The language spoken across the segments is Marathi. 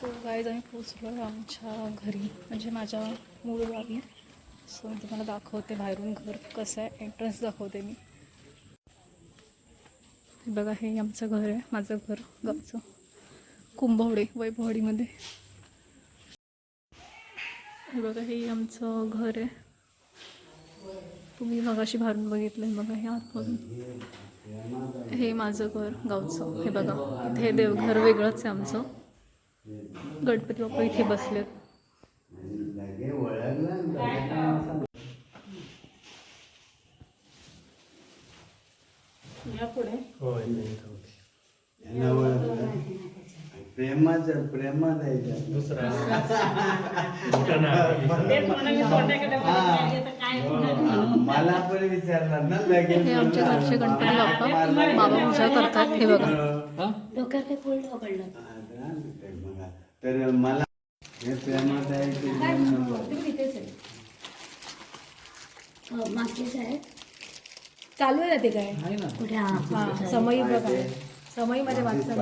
सो गाईज आम्ही पोचलो आहे आमच्या घरी म्हणजे माझ्या मूळ गावी. सो मी तुम्हाला दाखवते बाहेरून घर कसं आहे. एंट्रन्स दाखवते मी. हे बघा हे आमचं घर आहे. माझं घर गावचं. कुंभवडे वैभवडीमध्ये हे बघा हे आमचं घर आहे. तुम्ही मगाशी बाहेरून बघितलं बघा हे आतमधून. हे माझं घर गावचं. हे बघा इथे देवघर वेगळंच आहे आमचं. गणपती बाप्पा इथे ओळखलं. प्रेमाच आहे त्या. दुसरा. हा, मला पण विचारणार ना लगेच आमच्या घरचे गणपती बाप्पा. बाबा पूजा करतात हे बघा. डोक्यावर तर मला हे प्रेमात आहे ते आहे. हो, मागचेच आहे. चालू आहे ना ते काय? कुठे? हा हा समयी बघा. समयीमध्ये वाचता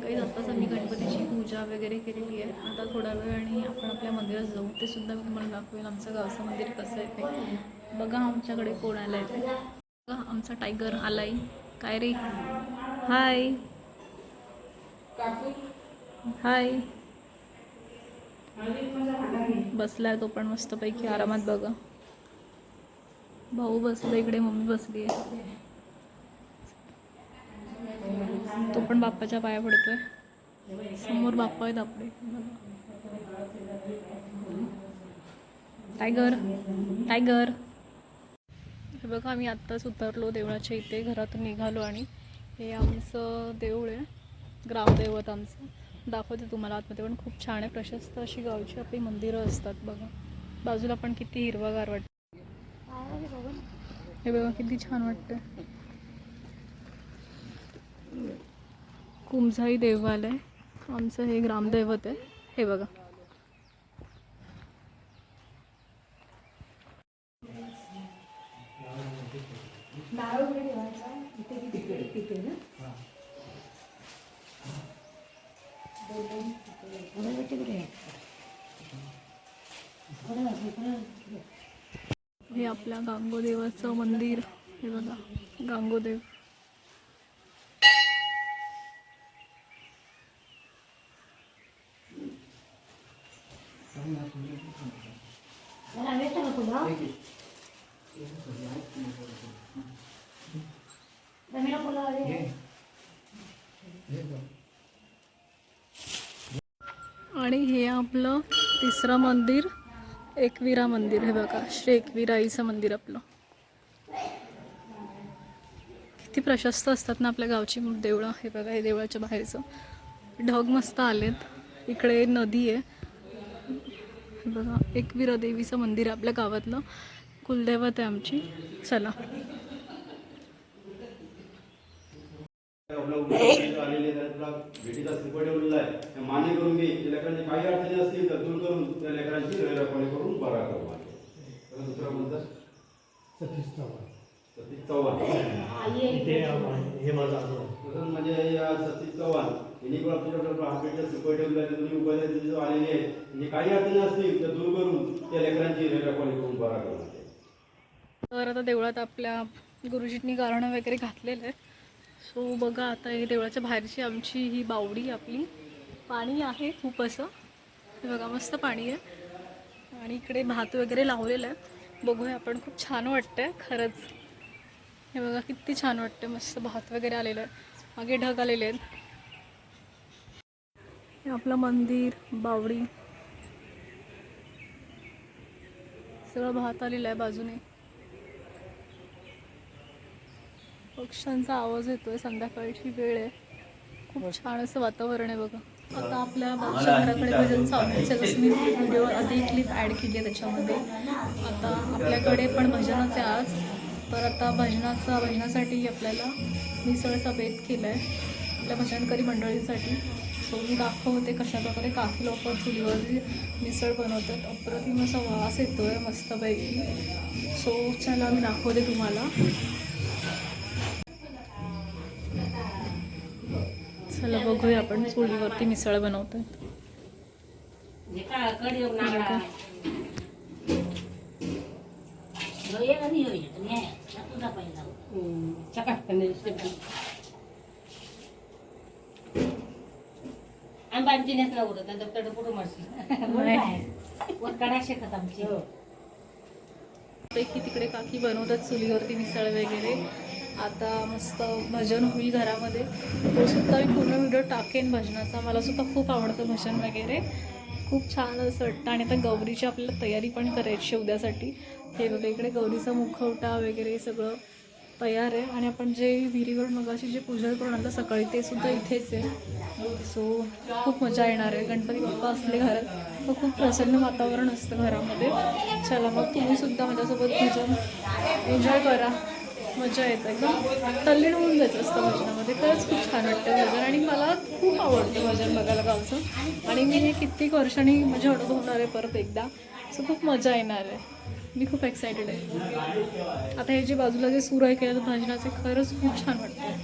काही आत्ताच आम्ही गणपतीची पूजा वगैरे केलेली आहे. आता थोडा वेळ आणि आपण आपल्या मंदिरात जाऊ. ते सुद्धा मी तुम्हाला दाखवेल आमचं गावचं मंदिर कसं आहे ते. बघा आमच्याकडे कोण आलं आहे ते. बघा आमचा टायगर आलाय. काय रे? हाय हाय. बसलाय तो पण मस्तपैकी आरामात बघा. भाऊ बसला इकडे मम्मी बसली आहे तो पण बाप्पाच्या पाया पडतोय. समोर बाप्पा आहेत आपले. टायगर टायगर हे बघा आम्ही आत्ताच उतरलो देवळाच्या इथे. घरातून निघालो आणि हे आमचं देऊळ आहे. ग्रामदैवत आमचं. दाखवते तुम्हाला आतमध्ये पण खूप छान आहे प्रशस्त अशी गावची आपली मंदिरं असतात बघा. बाजूला पण किती हिरवागार वाटतं. हे बघा किती छान वाटतं कुमझाई देवालय आमचं हे ग्रामदैवत आहे. हे बघा. आपल्या गांगोदेवाचं मंदिर. हे बघा गांगोदेव. आणि हे आपलं तिसरं मंदिर. एकविरा मंदिर हे बघा. श्री एकविराईचं मंदिर आपलं. किती प्रशस्त असतात ना आपल्या गावची देवळं. हे बघा हे देवळाच्या बाहेरचं. ढग मस्त आलेत. इकडे नदी आहे. हे बघा एकविरा देवीचं मंदिर आहे आपल्या गावातलं. कुलदैवत आहे आमची. चला आपला उपयोग आलेले भेटीचा श्रीफळ ठेवलेला आहे. ते मान्य करून लेकरांची काही अडचणी असतील तर दूर करून त्या लेकरांची करून बरा करू आता दुसरा कोणता? सतीश चव्हाण. हे माझं तसंच म्हणजे या सतीश चव्हाण. यांनी पण आहे. तुम्ही जो आलेले आहेत. म्हणजे काही अडचणी असतील तर दूर करून त्या लेकरांची करून बरा करू तर आता देवळात आपल्या गुरुजींनी गारणं वगैरे घातलेलं आहे. सो बघा आता हे देवळाच्या बाहेरची आमची ही बावडी आपली. पाणी आहे खूप असं. हे बघा मस्त पाणी आहे. आणि इकडे भात वगैरे लावलेलं आहे. बघूया आपण खूप छान वाटतंय खरंच. हे बघा किती छान वाटतं मस्त भात वगैरे आलेलं आहे. मागे ढग आलेले आहेत. हे आपलं मंदिर बावडी. सगळं भात आलेलं आहे बाजूने. पक्ष्यांचा आवाज येतोय संध्याकाळची वेळ आहे. खूप छान असं वातावरण आहे बघा. आता आपल्या मागच्या घराकडे भजन चालू आहे. जसं मी व्हिडिओ आधी क्लिप ॲड केली आहे त्याच्यामध्ये. आता आपल्याकडे पण भजनच आहे आज. तर आता भजनाचा भजनासाठी आपल्याला मिसळचा बेत केला आहे आपल्या भजनकरी मंडळींसाठी. सो मी दाखवते कशा प्रकारे काकी लोक चुलीवरती मिसळ बनवतात. अप्रतिम असा वास येतोय मस्तपैकी. सो चला मी दाखवते तुम्हाला. चला बघूया आपण चुलीवरती मिसळ बनवतोय. आमची नेस ना उडत दप्तर कुठं मारशील. काढा शेतात आमची. पैकी तिकडे काकी बनवतात चुलीवरती मिसळ वगैरे. आता मस्त भजन होईल घरामध्ये. तो सुद्धा मी पूर्ण व्हिडिओ टाकेन भजनाचा. मला सुद्धा खूप आवडतं भजन वगैरे. खूप छान असं वाटतं. आणि आता गौरीची आपल्याला तयारी पण करायची उद्यासाठी. हे बघा इकडे गौरीचा मुखवटा वगैरे सगळं तयार आहे. आणि आपण जे विहिरीवर मगाशी जे पूजा करून आणलं सकाळी ते सुद्धा इथेच आहे. सो खूप मजा येणार आहे. गणपती बाप्पा असले घरात. मग खूप प्रसन्न वातावरण असतं घरामध्ये. चला मग तुम्ही सुद्धा माझ्यासोबत भजन एन्जॉय करा. मजा येते एकदम तल्लीन होऊन जायचं असतं भजनामध्ये खरंच खूप छान वाटतं भजन आणि मला खूप आवडतं भजन बघायला गावचं. आणि मी हे कित्येक वर्षांनी म्हणजे माझ्या अनुभव होणार आहे परत एकदा. सो खूप मजा येणार आहे. मी खूप एक्सायटेड आहे. आता हे जे बाजूला जे सूर आहे केलं भजनाचे खरंच खूप छान वाटतं.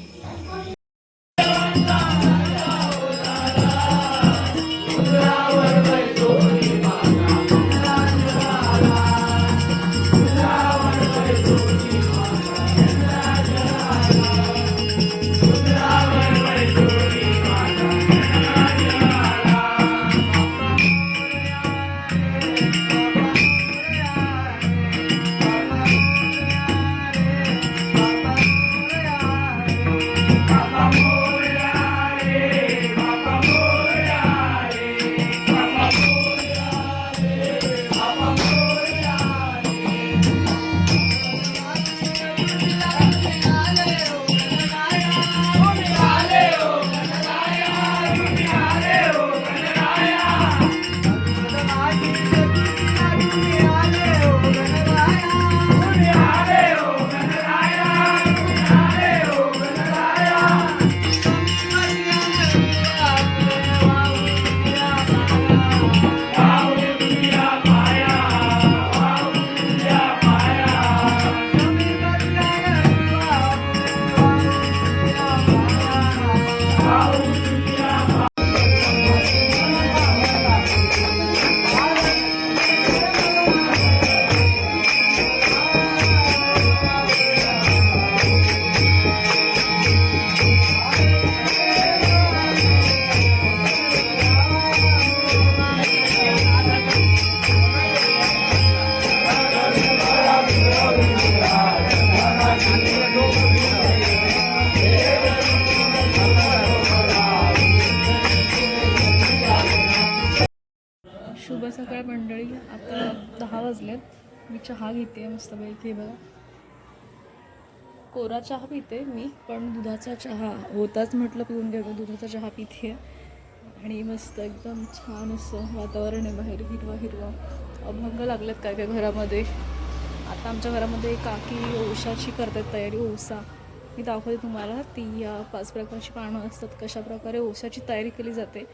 सकाळ मंडळी आता दहा वाजलेत. मी चहा घेते मस्तपैकी बघा. कोरा चहा पिते मी पण दुधाचा चहा होताच म्हटलं पिऊन घेतो दुधाचा चहा पिते. आणि मस्त एकदम छान असं वातावरण आहे बाहेर हिरवा हिरवा. अभंग लागलेत काय काय घरामध्ये. आता आमच्या घरामध्ये काकी ओशाची करतात तयारी ओसा मी दाखवते तुम्हाला ती या पाच प्रकारची पानं असतात. कशा प्रकारे ओशाची तयारी केली जाते.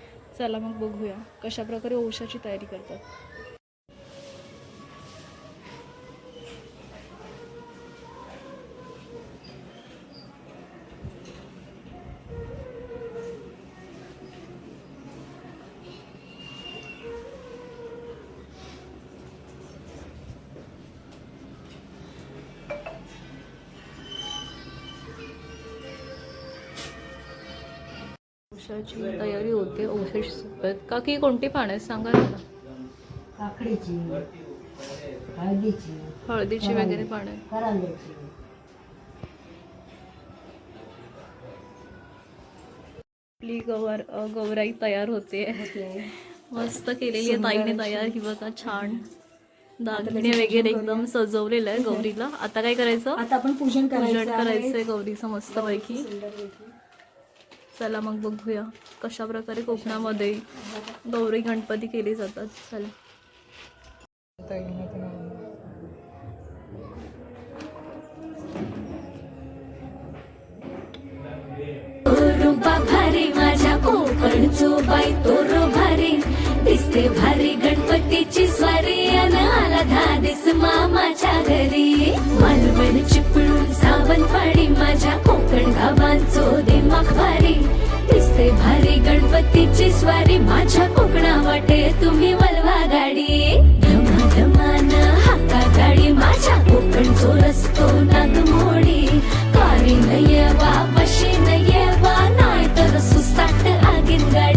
चला मग बघूया कशाप्रकारे ओशाची तयारी करतात. औषधाची तयारी औषध सुकत काकी कोणती पानं आहेत? सांगा ना. काकडीची हळदीची हळदीची वगैरे पानं आहेत. करांद्याची आपली गवर अ, गौराई तयार होते. मस्त केलेली आहे ताईने तयार. ही बघा छान. दागिने वगैरे एकदम सजवलेलं आहे गौरीला. आता काय करायचं? आता आपण पूजन पूजन करायचं आहे. करायचंय गौरीचं मस्तपैकी. चला मग बघूया कशा प्रकारे कोकणामध्ये गौरी गणपती केली जातात. चला. भारी माझ्या कोकणचो बाई तो भारी दिसते भारी गणपतीची स्वारी अन आला धादिस मामाच्या घरी. मालवण चिपळूण सावंतवाडी माझ्या कोकण गावांचो दिमाग भारी. दिसते गणपतीची स्वारी माझ्या कोकणा वाटे तुम्ही वलवा गाडी. धमाधमान हाका गाडी माझ्या कोकण चोरसतो नागमोडी. कारी न येवा बशी न येवा नाही तर सुसाट आगीन गाडी.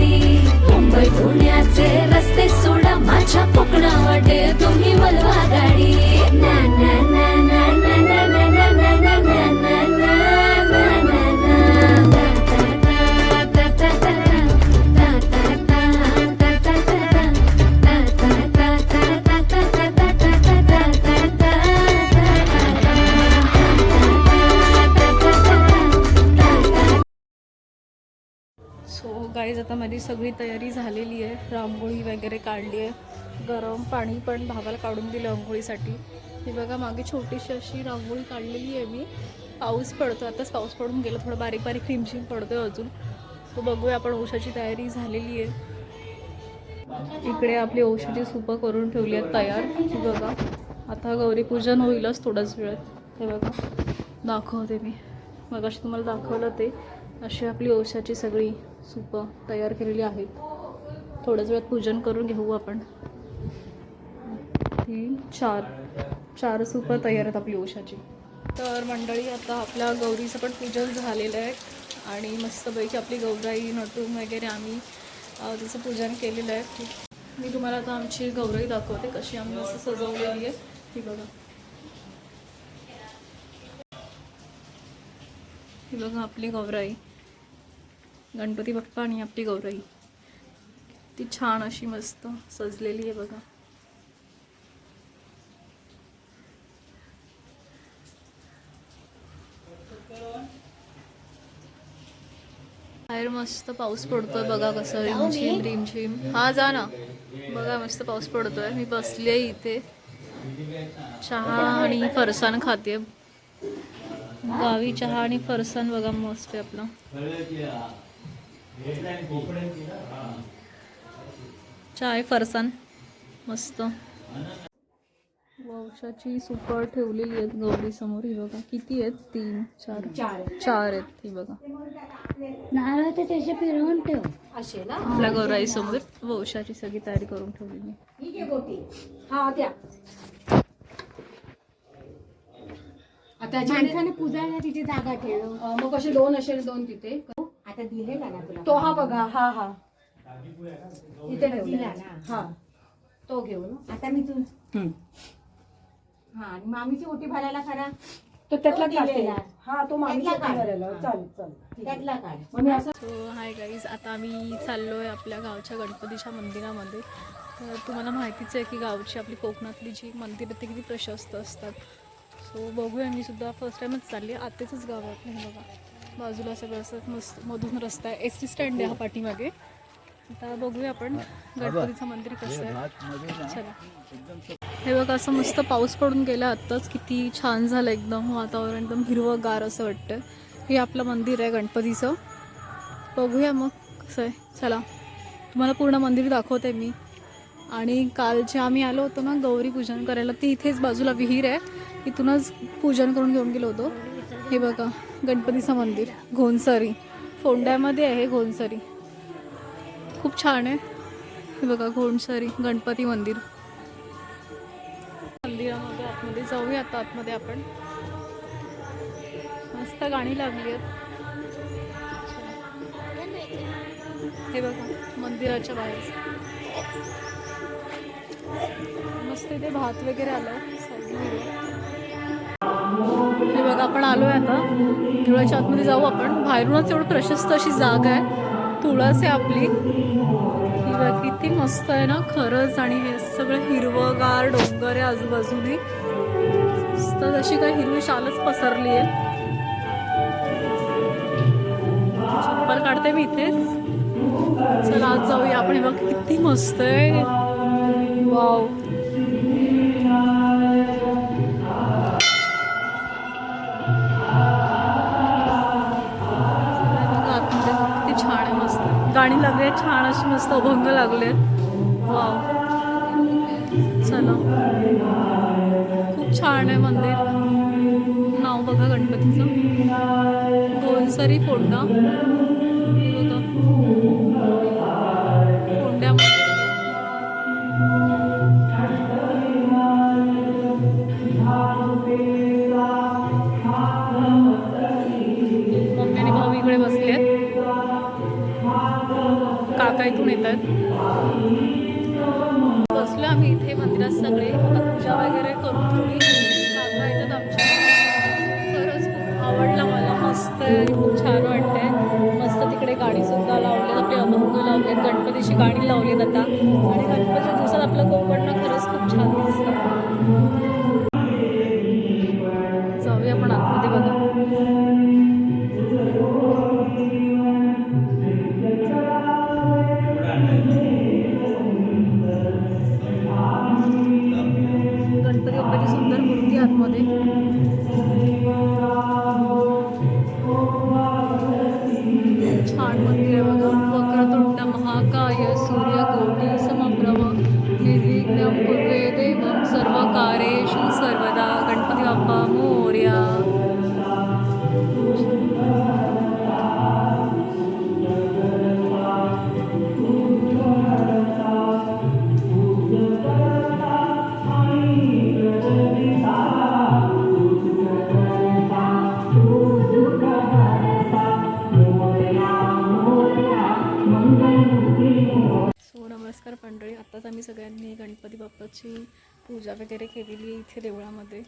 तयारी झालेली आहे. रांगोळी वगैरे काढली आहे. गरम पाणी पण भावाला काढून दिलं आंघोळीसाठी. ही बघा मागे छोटीशी अशी रांगोळी काढलेली आहे मी. पाऊस पडतो आताच पाऊस पडून गेला. थोडं बारीक बारीक क्रीमशिम पडतोय अजून. तो बघूया आपण औषधाची तयारी झालेली आहे. इकडे आपली औषधी सुपं करून ठेवली आहेत तयार. ही बघा आता गौरीपूजन होईलच थोड्याच वेळात हे बघा दाखवते मी. मग अशी तुम्हाला दाखवलं ते. अशी आपली औषधाची सगळी सूपं तयार केलेली आहेत. थोड्याच वेळात पूजन करून घेऊ आपण. ही चार चार सूपं तयार आहेत आपली उषाची. तर मंडळी आता आपल्या गौरीचं पण पूजन झालेलं आहे आणि मस्तपैकी आपली गौराई नटून वगैरे आम्ही तिचं पूजन केलेलं आहे. मी तुम्हाला आता आमची गौराई दाखवते कशी आम्ही असं सजवलेली आहे. ही बघा. ही बघा आपली गौराई. गणपती बाप्पा आणि आपली गौराई. ती छान अशी मस्त सजलेली आहे बघा. बाहेर मस्त पाऊस पडतोय बघा कसं रिमझिम रिमझिम हा जा ना. बघा मस्त पाऊस पडतोय. मी बसले इथे. चहा आणि फरसाण खाते गावी चहा आणि फरसाण बघा मस्त आहे आपलं. चहा आहे फरसाण. मस्त. वंशाची सुपर ठेवलेली आहेत गौरी समोर ही बघा किती आहेत? तीन चार. चार चार आहेत ही बघा. नारळ तर त्याचे फिरवून ठेव. असे ना? आपल्या गौराई समोर वंशाची सगळी तयारी करून ठेवली मी ठीक आहे गोटी हा द्या. आता पूजायला तिथे जागा ठेव. मग कसे दोन असेल दोन तिथे. आता दिलेला ना तुला. तो हा बघा हा हा. इथे दिला ना. हा. तो घेऊ ना आता मी तू हा आणि मामीची ओटी भरायला खरा तो त्यातला तो दिलेला. हा तो मामीच्या त्यातला काढ. चालेल चालेल. त्यातला काढ. मग मी असं सो हाय गाईज आता आम्ही चाललो आहे आपल्या गावच्या गणपतीच्या मंदिरामध्ये. तर तुम्हाला माहितीच आहे की गावची आपली कोकणातली जी मंदिरं ती किती प्रशस्त असतात. सो बघूया मी सुद्धा फर्स्ट टाईमच चालली आतेच गाव आहे आपलं हे बघा. बाजूला सगळं असं मस्त मधून रस्ता आहे. एस टी स्टँड आहे हा पाठीमागे. आता बघूया आपण गणपतीचं मंदिर कसं आहे. चला. हे बघा असं मस्त पाऊस पडून गेला आत्ताच. किती छान झालं एकदम वातावरण एकदम हिरवंगार असं वाटतं. हे आपलं मंदिर आहे गणपतीचं. बघूया मग कसं आहे. चला. तुम्हाला पूर्ण मंदिर दाखवते मी. आणि काल जे आम्ही आलो होतो ना गौरी पूजन करायला ती इथेच बाजूला विहीर आहे. इथूनच पूजन करून घेऊन गेलो होतो. हे बघा. गणपतीचं मंदिर घोणसरी. फोंड्यामध्ये आहे घोणसरी. खूप छान आहे. हे बघा घोणसरी गणपती मंदिर. मंदिरामध्ये आतमध्ये जाऊया आता आतमध्ये आपण. मस्त गाणी लागली आहेत. हे बघा मंदिराच्या बाहेर. मस्त इथे भात वगैरे आलं हे बघा आपण आलो आहे आता. तुळाच्या आतमध्ये जाऊ आपण. बाहेरूनच एवढं प्रशस्त अशी जागा आहे. तुळस आहे आपली. ही बघ किती मस्त आहे ना खरंच. आणि हे सगळं हिरवंगार डोंगर आहे आजूबाजूने. मस्त अशी काय हिरवी शालच पसरली आहे. चप्पल काढते मी इथेच. चला आज जाऊया आपण. हे बघ किती मस्त आहे. वाव. गाणी लागले छान अशी मस्त अभंग लागले. वाव चला. खूप छान आहे मंदिर. नाव बघा गणपतीचं. गोलसरी फोडणं इथून येतात. बसलो आम्ही इथे मंदिरात सगळे. पूजा वगैरे करून थोडी काका येतात आमच्या खरंच खूप आवडला मला. मस्त आहे आणि खूप छान वाटतंय. मस्त तिकडे गाणी सुद्धा लावलेत. आपले अभंग लावलेत. गणपतीची गाणी लावलीत आता. आणि गणपतीच्या दिवसात आपलं छान मंदिर आहे बघा वक्रतुंड महाकाय सूर्यकोटी आत्ताच आम्ही सगळ्यांनी गणपती बाप्पाची पूजा वगैरे केलेली आहे इथे देवळामध्ये.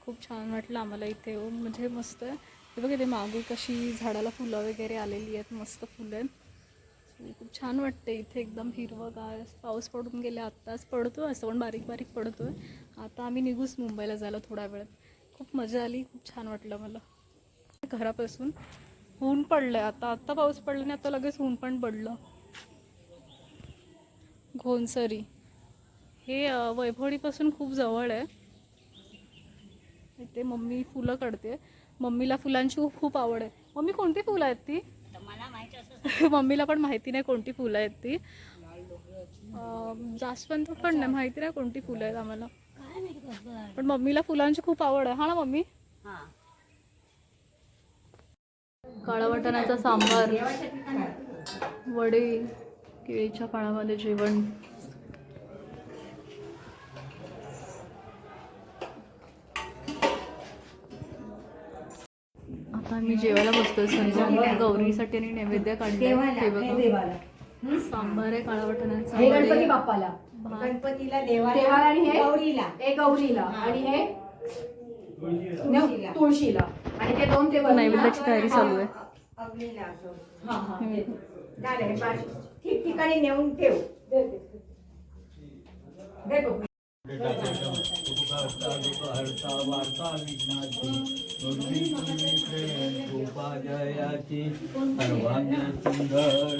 खूप छान वाटलं आम्हाला इथे येऊन. म्हणजे मस्त आहे. हे बघ इथे मागे कशी झाडाला फुलं वगैरे आलेली आहेत. मस्त फुलं आहेत. खूप छान वाटते इथे एकदम हिरवंगार. पाऊस पडून गेले आत्ताच पडतो असं पण बारीक बारीक पडतो आहे आता आम्ही निघूच मुंबईला जायला थोड्या वेळात खूप मजा आली. खूप छान वाटलं मला. घरापासून ऊन पडलं आहे आता आत्ता पाऊस पडला नाही आता लगेच ऊन पण पडलं. घोनसरी हे वैभवडीपासून खूप जवळ आहे. इथे मम्मी फुलं काढते. मम्मीला फुलांची खूप खूप आवड आहे. मम्मी कोणती फुलं आहेत ती? मम्मीला पण माहिती नाही कोणती फुलं आहेत ती. जास्वंत पण नाही माहिती नाही कोणती फुलं आहेत आम्हाला. पण मम्मीला फुलांची खूप आवड आहे. हा ना मम्मी? काळा वाटाण्याचा सांबार वडे. केळीच्या पानामध्ये जेवण. आता आम्ही जेवायला बसतोय. सर्व गौरीसाठी आणि नैवेद्य काढले हे बघा. सांबार आहे काळा वाटाण्याचा हे गणपती बाप्पाला. गणपतीला देवाला आणि हे? गौरीला. हे गौरीला. आणि हे? तुळशीला. आणि ते दोन ते. नैवेद्याची तयारी चालू आहे. ठिकठिकाणी नेऊन ठेव बघू. सर्वांगी सुंदर